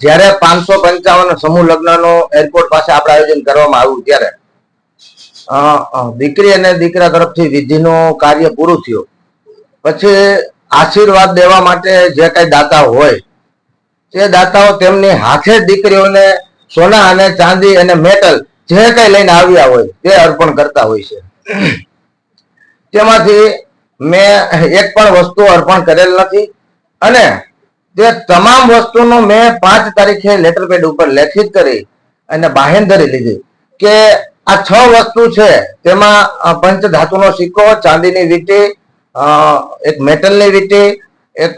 જ્યારે પાંચસો પંચાવન સમૂહ લગ્નનો એરપોર્ટ પાસે આપણે આયોજન કરવામાં આવ્યું ત્યારે દીકરી અને દીકરા તરફથી વિધિનું કાર્ય પૂરું થયું. પછી આશીર્વાદ દેવા માટે જે કઈ દાતા હોય, તે દાતાઓ તેમની હાથે દીકરીઓને સોના અને ચાંદી અને મેટલ જે કઈ લઈને આવ્યા હોય, તે અર્પણ કરતા હોય છે. તેમાંથી મેં એક પણ વસ્તુ અર્પણ કરેલ નથી અને તે તમામ વસ્તુનો મેં પાંચ તારીખે લેટર પેડ ઉપર લેખિત કરી અને બાહેંધરી લીધી કે આ છ વસ્તુ છે, તેમાં પંચ ધાતુનો સિક્કો, ચાંદીની વીટી એક મેટલની વીંટી, એક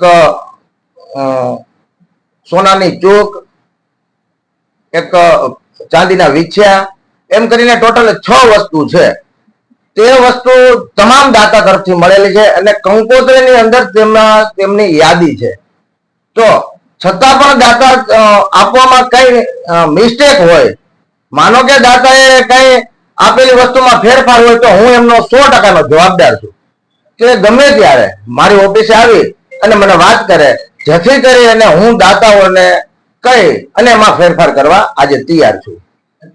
સોનાની ચૂક, એક ચાંદીના વીછ્યા, એમ કરીને ટોટલ છ વસ્તુ છે. તે વસ્તુ તમામ દાતા તરફથી મળેલી છે અને કંકોત્રીની અંદર તેમના, તેમની યાદી છે. તો છતાં પણ દાતા આપવામાં કઈ મિસ્ટેક હોય. માનો કે દાતાએ કઈ આપેલી વસ્તુમાં ફેરફાર હોય તો હું એમનો સો ટકાનો જવાબદાર છું. કે ગમે ત્યારે મારી ઓફિસે આવી અને મને વાત કરે, જેથી કરી અને હું દાતાઓને કહી અને એમાં ફેરફાર કરવા આજે તૈયાર છું.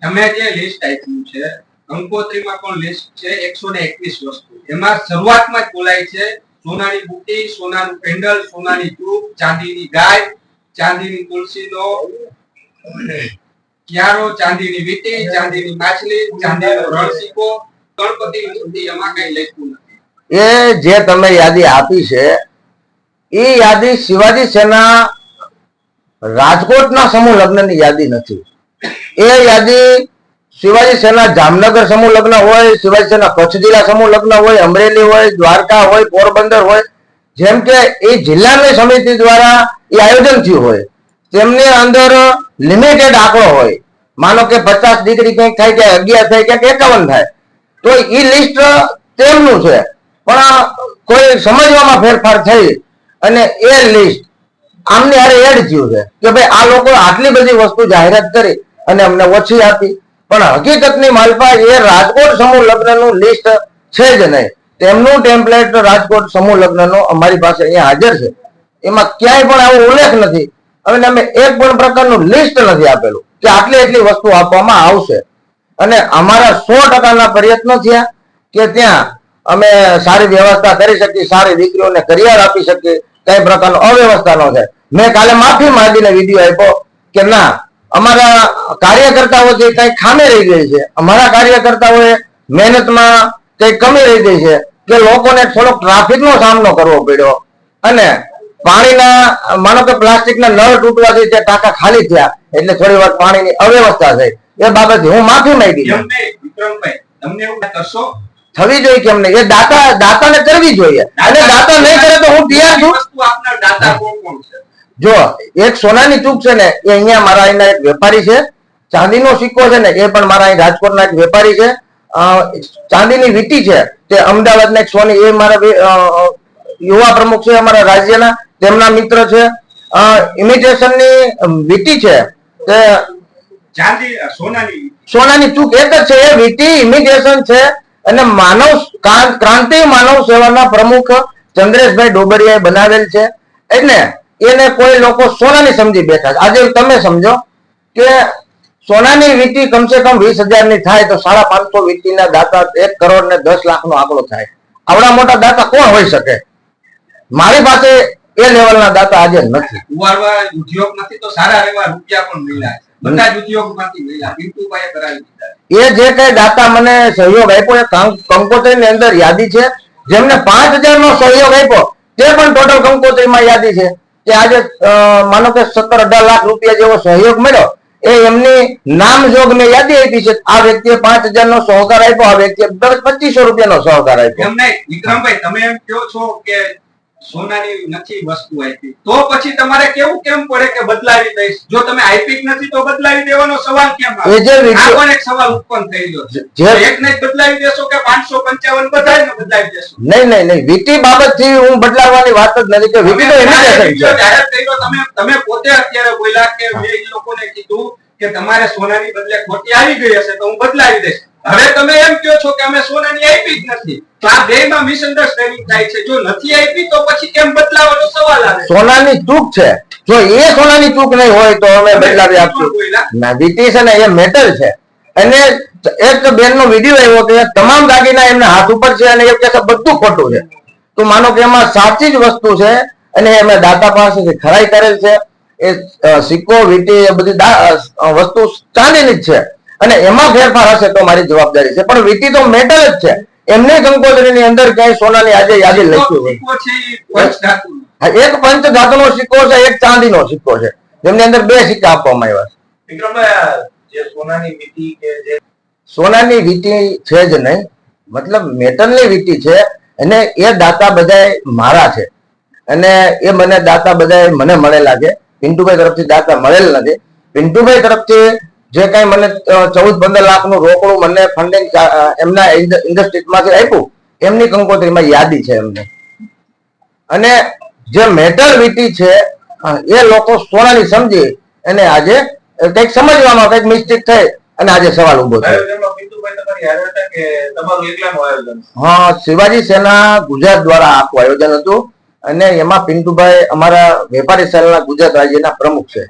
તમે જે લિસ્ટ આપ્યું છે, અંકોત્રીમાં પણ લિસ્ટ છે એકસો ને એકવીસ વસ્તુ. એમાં શરૂઆતમાં જ બોલાય છે સોનાની બુટી, સોનાનું પેન્ડલ, સોનાની ચૂપ ચાંદીની ગાય, ચાંદીની તુલસીનો ક્યારો, ચાંદીની વીટી, ચાંદીની માછલી, ચાંદીનો રણસીકો ગણપતિ મૂર્તિ એમાં કઈ લખ્યું નથી. એ જે તમે યાદી આપી છે, એ યાદી શિવાજી સેના રાજકોટના સમૂહ લગ્નની યાદી નથી. એ યાદી શિવાજી સેના જામનગર સમૂહ લગ્ન હોય, શિવાજી સેના કચ્છ જિલ્લા સમૂહ લગ્ન હોય, અમરેલી હોય, દ્વારકા હોય, પોરબંદર હોય, જેમ કે એ જિલ્લાની સમિતિ દ્વારા એ આયોજન થયું હોય. તેમની અંદર લિમિટેડ આંકડો હોય. માનો કે પચાસ ડિગ્રી કંઈક થાય કે અગિયાર થાય કે એકાવન થાય. તો એ લિસ્ટ તેમનું છે. પણ કોઈ સમજવામાં ફેરફાર થઈ અને એ લિસ્ટ આમની હારે એડ થયું છે કે ભાઈ આ લોકો આટલી બધી વસ્તુ જાહેરાત કરી અને અમને ઓછી આપી. પણ હકીકતની માલપા એ રાજકોટ સમૂહ લગ્નનું લિસ્ટ છે જ નહીં. તેમનું ટેમ્પલેટ રાજકોટ સમૂહ લગ્નનો અમારી પાસે અહીંયા હાજર છે. એમાં ક્યાંય પણ આવો ઉલ્લેખ નથી. અને અમે એક પણ પ્રકારનું લિસ્ટ નથી આપેલું કે આટલી એટલી વસ્તુ આપવામાં આવશે. અને અમારા સો ટકાના પ્રયત્નો થયા કે ત્યાં અમે સારી વ્યવસ્થા કરી શકીએ, સારી દીકરીઓને કરિયર આપી શકીએ. કઈ પ્રકારનો અવ્યવસ્થા ન થાય. મેં કાલે માફી માંગીને વીડિયો આપ્યો કે ના અમારા કાર્યકર્તાઓથી કઈ ખામી રહી ગઈ છે અમારા કાર્યકર્તાઓએ મહેનતમાં કઈ કમી રહી ગઈ છે કે લોકોને થોડોક ટ્રાફિકનો સામનો કરવો પડ્યો. અને પાણીના માનો કે પ્લાસ્ટિકના નળ તૂટવાથી તે ટાંકા ખાલી થયા એટલે થોડી વાર પાણીની અવ્યવસ્થા થઈ. એ બાબતે હું માફી માંગી થવી જોઈએ કેમ નહીં એ દાતા દાતાને કરવી જોઈએ. અને દાતા નહીં કરે તો હું તૈયાર છું? જો એક સોનાની ચૂક છે ને એ અહીંયા મારા અહીંના એક વેપારી છે. ચાંદીનો સિક્કો છે ને એ પણ મારા અહીં રાજકોટના એક વેપારી છે. ચાંદીની વીંટી છે તે અમદાવાદના એક સોની એ મારા યુવા પ્રમુખ છે અમારા રાજ્યના તેમના મિત્ર છે. ઇમિટેશનની વીંટી છે તે ચાંદી સોનાની સોનાની ચૂક એક જ છે એ વીટી ઇમિટેશન છે. અને માનવ ક્રાં- ક્રાંતિ માનવ સેવાના પ્રમુખ ચંદ્રેશભાઈ ડોબરિયાએ બનાવેલ છે. એટલે એને કોઈ લોકો સોનાની સમજી બેઠા છે. આજે તમે સમજો કે સોનાની વીટી કમસે કમ વીસ હજારની થાય તો સાડા પાંચસો વીટીના દાતા એક કરોડ ને દસ લાખનો આંકડો થાય. આવડા મોટા દાતા કોણ હોઈ શકે? મારી પાસે એ લેવલના દાતા આજે નથી. ઉદ્યોગ નથી તો સારા એવા રૂપિયા પણ મળ્યા બધા જ ઉદ્યોગમાંથી મળ્યા. પિન્ટુભાઈએ કરાવી દીધા એ જે કઈ દાતા મને સહયોગ આપ્યો એ કંકોત્રીની અંદર યાદી છે. જેમને પાંચ હજાર નો સહયોગ આપ્યો તે પણ ટોટલ કંકોત્રીમાં યાદી છે. કે આજે માનો કે સત્તર અઢાર લાખ રૂપિયા જેવો સહયોગ મળ્યો, એ એમની નામ જોગ મેં યાદી આપી છે. આ વ્યક્તિએ પાંચ હજાર નો સહકાર આપ્યો, આ વ્યક્તિએ દસ પચીસો રૂપિયાનો સહકાર આપ્યો. એમ નહીં વિક્રમભાઈ, તમે એમ કહો છો કે સોનાની નથી વસ્તુ આપી તો પછી તમારે કેવું કેમ પડે કે બદલાવી દઈશ? જો તમે આપી નથી તો બદલાવી દેવાનો સવાલ કેમ આ પણ એક સવાલ ઉત્પન્ન થયેલો છે. એક ને બદલાવી દેશો કે પાંચસો પંચાવન બધાને બદલાવી દેશો? નહીં નહીં નહીં. વીટી બાબતથી હું બદલાવવાની વાત જ નથી કે વીટી તો વીડિયો છે જાહેર કર્યો, તમે તમે પોતે અત્યારે બોલ્યા કે મેં એ લોકોને કીધું કે તમારે સોનાની બદલે ખોટી આવી ગઈ હશે તો હું બદલાવી દઈશ. હવે તમે એમ કહો છો કે અમે સોનાની આપી જ નથી. તો આ બેયમાં મિસઅન્ડરસ્ટેન્ડિંગ થાય છે. જો નથી આપી તો પછી કેમ બદલાવાનો સવાલ આવે સોનાની ચૂક છે. જો એ સોનાની ચૂક નહીં હોય તો અમે બદલાવી આપશું. ના વીટી છે ને એ મેટલ છે. અને એક બેન નો વીડિયો આવ્યો કે તમામ દાગીના એમના હાથ ઉપર છે અને એ કહે બધું ખોટું છે. તો માનો કે એમાં સાચી જ વસ્તુ છે અને એમને દાતા પાસેથી ખરાઈ કરેલ છે. એ સિક્કો વીટી એ બધી વસ્તુ ચાંદીની જ છે. અને એમાં ફેરફાર હશે તો મારી જવાબદારી છે. પણ વીટી તો મેટલ જ છે. એમને કંકોત્રીની અંદર ક્યાંય સોનાની આજે યાદી લખ્યું હોય. એક પંચ ધાતુનો. સિક્કો છે એક ચાંદીનો સિક્કો છે. જેમની અંદર બે સિક્કા આપવામાં આવ્યા છે. સોનાની વીંટી છે જ નહીં. મતલબ મેટલની વીંટી છે અને એ દાતા બધાય મારા છે. અને એ મને દાતા બધાય મને મળેલા છે. પિન્ટુભાઈ તરફથી દાતા મળેલ નથી. પિન્ટુભાઈ તરફથી જે કઈ મને ચૌદ પંદર લાખનું રોકડું મને ફંડિંગ એમના ઇન્ડસ્ટ્રીઝમાંથી આપ્યું, એમની કંકોત્રીમાં યાદી છે એમને. અને જે મેટલ વીટી છે એ લોકો સોનાની સમજી અને આજે કંઈક સમજવામાં કંઈક મિસ્ટેક થઈ અને આજે સવાલ ઊભો થયો. હા, શિવાજી સેના ગુજરાત દ્વારા આખું આયોજન હતું અને એમાં પિન્ટુભાઈ અમારા વેપારી સેલના ગુજરાત રાજ્યના પ્રમુખ છે.